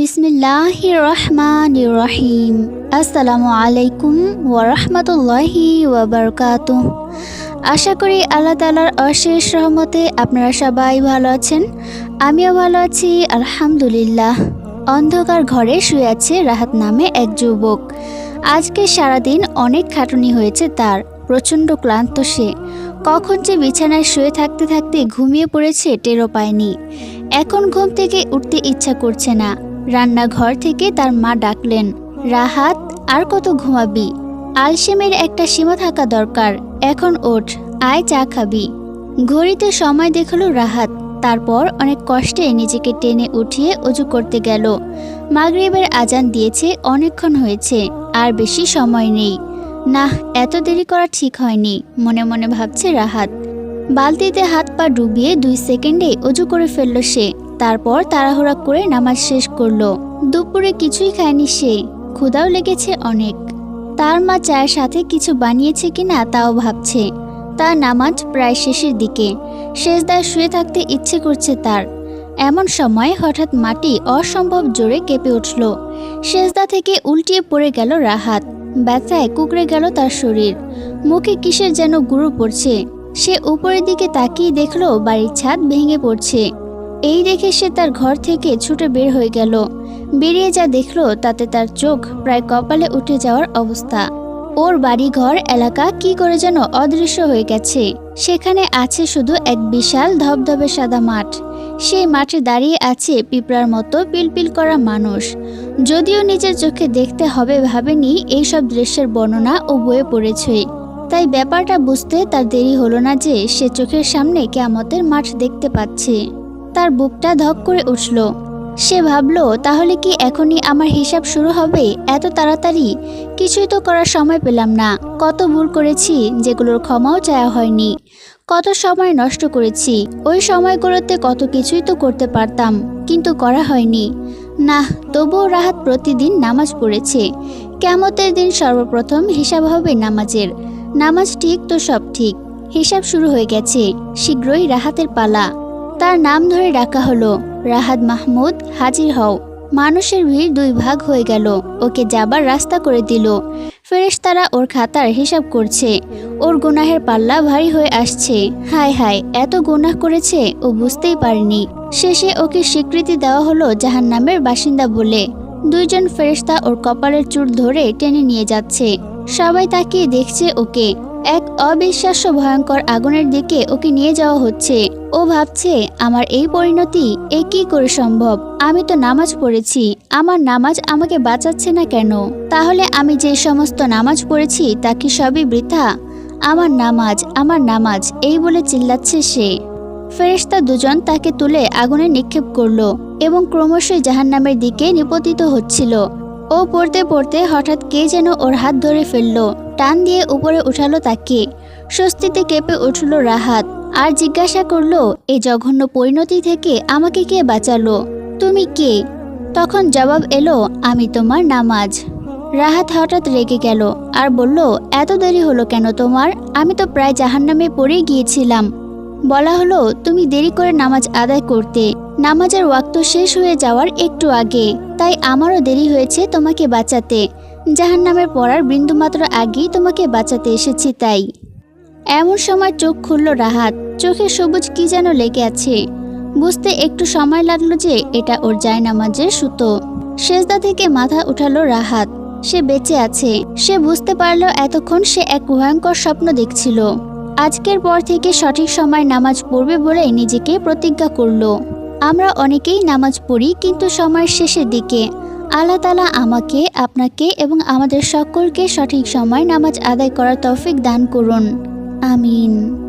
রহমান রহিম আশা করি আল্লাহ তালার অশেষ রহমতে আপনারা সবাই ভালো আছেন। আমিও ভালো আছি, আলহামদুলিল্লাহ। অন্ধকার ঘরে শুয়ে আছে রাহাত নামে এক যুবক। আজকে সারাদিন অনেক খাটুনি হয়েছে তার, প্রচণ্ড ক্লান্ত সে। কখন যে বিছানায় শুয়ে থাকতে থাকতে ঘুমিয়ে পড়েছে টেরও পায়নি। এখন ঘুম থেকে উঠতে ইচ্ছা করছে না। রান্নাঘর থেকে তার মা ডাকলেন, রাহাত, আর কত ঘুমাবি? আলসেমের একটা সীমা থাকা দরকার, এখন ওঠ, আয় চা খাবি। ঘড়িতে সময় দেখল রাহাত, তারপর অনেক কষ্টে নিজেকে টেনে উঠিয়ে অজু করতে গেল। মাগরিবের আজান দিয়েছে, অনেকক্ষণ হয়েছে, আর বেশি সময় নেই। না এত দেরি করা ঠিক হয়নি, মনে মনে ভাবছে রাহাত। বালতিতে হাত পা ডুবিয়ে দুই সেকেন্ডে অজু করে ফেলল সে। তারপর তাড়াহুড়া করে নামাজ শেষ করল। দুপুরে কিছুই খায়নি সে। ক্ষুধাও লেগেছে অনেক। তার মা চায়ের সাথে কিছু বানিয়েছে কিনা তাও ভাবছে। তার নামাজ প্রায় শেষের দিকে। শেষদায় শুয়ে থাকতে ইচ্ছে করছে তার। এমন সময় হঠাৎ মাটি অসম্ভব জোরে কেঁপে উঠল। শেষদা থেকে উল্টিয়ে পড়ে গেল রাহাত। ব্যথায় কুকড়ে গেল তার শরীর। মুখে কিসের যেন গুঁড়ো পড়ছে। সে উপরের দিকে তাকিয়ে দেখল বাড়ির ছাদ ভেঙে পড়ছে। এই দেখে সে তার ঘর থেকে ছুটে বের হয়ে গেল। বেরিয়ে যা দেখল, তাতে তার চোখ প্রায় কপালে উঠে যাওয়ার অবস্থা। ওর বাড়ি ঘর এলাকা কি করে যেন অদৃশ্য হয়ে গেছে। সেখানে আছে শুধু এক বিশাল ধবধবে সাদা মাঠ। সেই মাঠে দাঁড়িয়ে আছে পিঁপড়ার মতো পিলপিল করা মানুষ। যদিও নিজের চোখে দেখতে হবে ভাবেনি, এইসব দৃশ্যের বর্ণনা ও বয়ে পড়েছে। তাই ব্যাপারটা বুঝতে তার দেরি হলো না যে সে চোখের সামনে কেয়ামতের মাঠ দেখতে পাচ্ছে। তার বুকটা ধক করে উঠল। সে ভাবলো, তাহলে কি এখনই আমার হিসাব শুরু হবে? এত তাড়াতাড়ি? কিছুই তো করার সময় পেলাম না। কত ভুল করেছি, যেগুলোর ক্ষমাও চাওয়া হয়নি। কত সময় নষ্ট করেছি। ওই সময়গুলোতে কত কিছুই তো করতে পারতাম, কিন্তু করা হয়নি। না তবুও রাহাত প্রতিদিন নামাজ পড়েছে। কেমতের দিন সর্বপ্রথম হিসাব হবে নামাজের। নামাজ ঠিক তো সব ঠিক। হিসাব শুরু হয়ে গেছে। শীঘ্রই রাহাতের পালা। তার নাম ধরে ডাকা হলো। রাহাত মাহমুদ হাজির হও। মানুষের ভিড় দুই ভাগ হয়ে গেল। ওকে যাবার রাস্তা করে দিল। ফেরেশতারা ওর খাতার হিসাব করছে। ওর গুনাহের পাল্লা ভারী হয়ে আসছে। হায় হায়, এত গুনাহ করেছে ও বুঝতেই পারেনি। শেষে ওকে স্বীকৃতি দেওয়া হলো জাহান্নামের বাসিন্দা বলে। দুইজন ফেরেশতা ওর কপালের চুল ধরে টেনে নিয়ে যাচ্ছে। সবাই তাকিয়ে দেখছে ওকে। এক অবিশ্বাস্য ভয়ঙ্কর আগুনের দিকে ওকে নিয়ে যাওয়া হচ্ছে। ও ভাবছে, আমার এই পরিণতি, এ কি করে সম্ভব? আমি তো নামাজ পড়েছি, আমার নামাজ আমাকে বাঁচাচ্ছে না কেন? তাহলে আমি যে সমস্ত নামাজ পড়েছি, তা কি সবই বৃথা? আমার নামাজ আমার নামাজ, এই বলে চিল্লাচ্ছে সে। ফেরেশতা দুজন তাকে তুলে আগুনে নিক্ষেপ করল এবং ক্রমশই জাহান্নামের দিকে নিপতিত হচ্ছিল। ও পড়তে পড়তে হঠাৎ কে যেন ওর হাত ধরে ফেলল। টান দিয়ে উপরে উঠালো তাকে। স্বস্তিতে কেঁপে উঠল রাহাত। আর জিজ্ঞাসা করল এই জঘন্য পরিণতি থেকে আমাকে কে বাঁচালো? তুমি কে? তখন জবাব এলো, আমি তোমার নামাজ। রাহাত হঠাৎ রেগে গেল আর বলল, এত দেরি হলো কেন তোমার? আমি তো প্রায় জাহান্নামে পড়ে গিয়েছিলাম। বলা হলো, তুমি দেরি করে নামাজ আদায় করতে। নামাজের ওয়াক্ত শেষ হয়ে যাওয়ার একটু আগে। তাই আমারও দেরি হয়েছে তোমাকে বাঁচাতে। জাহান নামের পড়ার বিন্দুমাত্র আগেই তোমাকে বাঁচাতে এসেছি তাই। এমন সময় চোখ খুলল রাহাত। চোখে সবুজ কি যেন লেগে আছে। বুঝতে একটু সময় লাগল যে এটা ওর যায় নামাজের সুতো। সেজদা থেকে মাথা উঠালো রাহাত। সে বেঁচে আছে। সে বুঝতে পারল এতক্ষণ সে এক ভয়ঙ্কর স্বপ্ন দেখছিল। আজকের পর থেকে সঠিক সময় নামাজ পড়বে বলে নিজেকে প্রতিজ্ঞা করল। আমরা অনেকেই নামাজ পড়ি, কিন্তু সময়ের শেষের দিকে। আল্লাহ তালা আমাকে, আপনাকে এবং আমাদের সকলকে সঠিক সময় নামাজ আদায় করার তৌফিক দান করুন। আমিন।